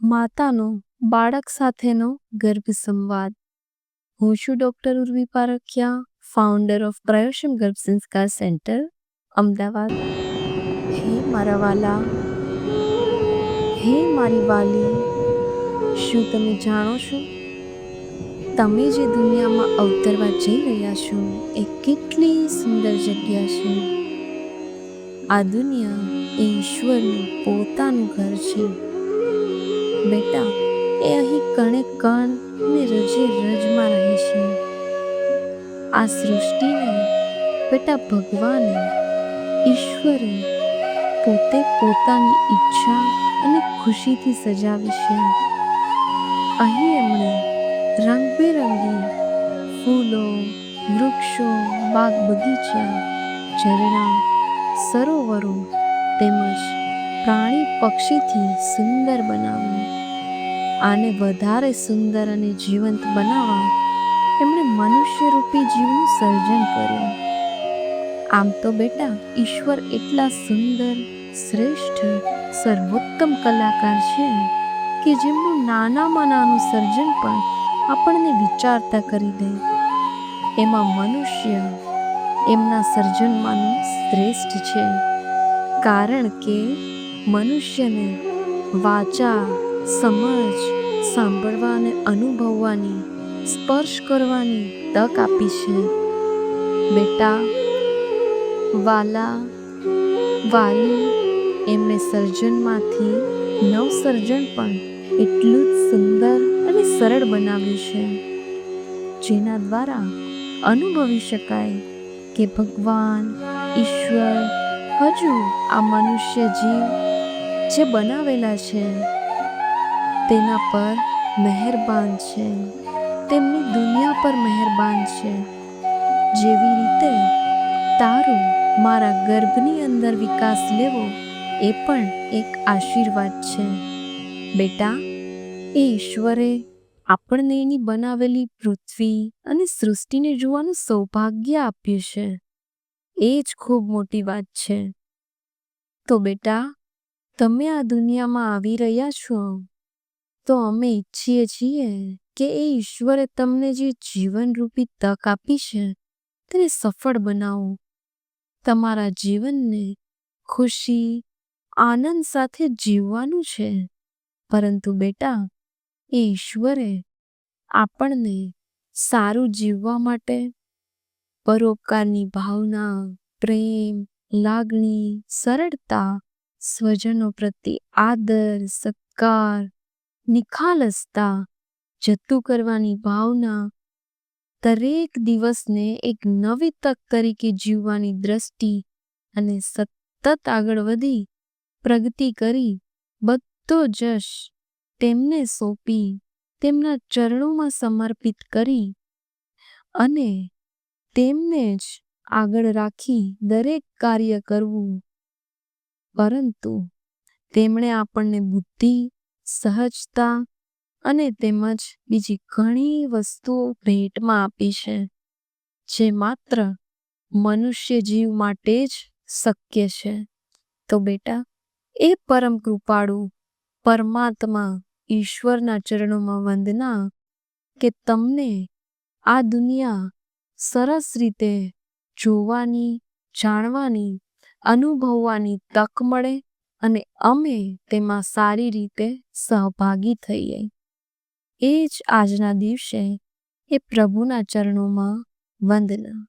માતાનો, બાળક સાથેનો ગર્ભ સંવાદ હું છું doctor Urvi Parakhiya founder of Prayosham Garbh Sanskar centre Ahmedabad. હે મારા વાલા, હે મારી વાલી, શું તમે જાણો છો? તમે જે દુનિયામાં અવતરવા જઈ રહ્યા છો, એ કેટલી સુંદર જગ્યા છે. આ દુનિયા ઈશ્વરનું પોતાનું ઘર છે. બેટા, એ અહીં કણે કણ ને રજે રજમાં રહે છે. આ સૃષ્ટિને, બેટા ભગવાને, ઈશ્વરે પોતે પોતાની ઈચ્છા અને ખુશીથી સજાવી છે. અહીં એમણે રંગબેરંગી ફૂલો, વૃક્ષો, બાગ બગીચા, ઝરણા, સરોવરો તેમજ પ્રાણી પક્ષીથી સુંદર બનાવ્યું આને વધારે સુંદર અને જીવંત બનાવવા એમણે મનુષ્યરૂપી જીવનું સર્જન કર્યું. આમ તો બેટા, ઈશ્વર એટલા સુંદર, શ્રેષ્ઠ, સર્વોત્તમ કલાકાર છે કે જેમનું નાનામાં નાનું સર્જન પણ આપણને વિચારતા કરી દે. એમાં મનુષ્ય એમના સર્જનમાંનું શ્રેષ્ઠ છે. કારણ કે મનુષ્યને વાચા, સમજ સાંભળવા અને અનુભવવાની, સ્પર્શ કરવાની તક આપી છે. બેટા, વાલા, વાલી એમણે સર્જનમાંથી નવસર્જન પણ એટલું જ સુંદર અને સરળ બનાવ્યું છે, જેના દ્વારા અનુભવી શકાય કે ભગવાન, ઈશ્વર, હજુ આ મનુષ્ય જીવ જે બનાવેલા છે, તેના પર મહેરબાન છે. તેમની દુનિયા પર મહેરબાન છે. જેવી રીતે તારું મારા ગર્ભની અંદર વિકાસ લેવો, એ પણ એક આશીર્વાદ છે. બેટા, એ ઈશ્વરે આપણને એની બનાવેલી પૃથ્વી અને સૃષ્ટિને જોવાનું સૌભાગ્ય આપ્યું છે. એ જ ખૂબ મોટી વાત છે. તો બેટા તમે આ દુનિયામાં આવી રહ્યા છો? તો અમે ઈચ્છીએ છીએ કે એ ઈશ્વરે તમને જે જીવનરૂપી તક આપી છે, તેને સફળ બનાવો. તમારા જીવનને ખુશી, આનંદ સાથે જીવવાનું છે. પરંતુ બેટા, એ ઈશ્વરે આપણને સારું જીવવા માટે પરોપકારની ભાવના, પ્રેમ, લાગણી, સરળતા સ્વજનો પ્રત્યે આદર, સત્કાર નિખાલસતા જતું કરવાની ભાવના દરેક દિવસને એક નવી તક તરીકે જીવવાની દ્રષ્ટિ અને સતત આગળ વધી પ્રગતિ કરી બધો જશ તેમને સોંપી, તેમના ચરણોમાં સમર્પિત કરી અને તેમને જ આગળ રાખી દરેક કાર્ય કરવું. પરંતુ તેમણે આપણને બુદ્ધિ, સહજતા અને તેમજ બીજી ઘણી વસ્તુઓ ભેટમાં આપી છે, જે માત્ર મનુષ્ય જીવ માટે જ શક્ય છે. તો બેટા, એ પરમ કૃપાળુ પરમાત્મા ઈશ્વરના ચરણોમાં વંદના કે તમને આ દુનિયા સરસ રીતે જોવાની, જાણવાની અનુભવવાની તક મળે અને અમે તેમાં સારી રીતે સહભાગી થઈએ. એ જ આજના દિવસે એ પ્રભુના ચરણોમાં વંદના.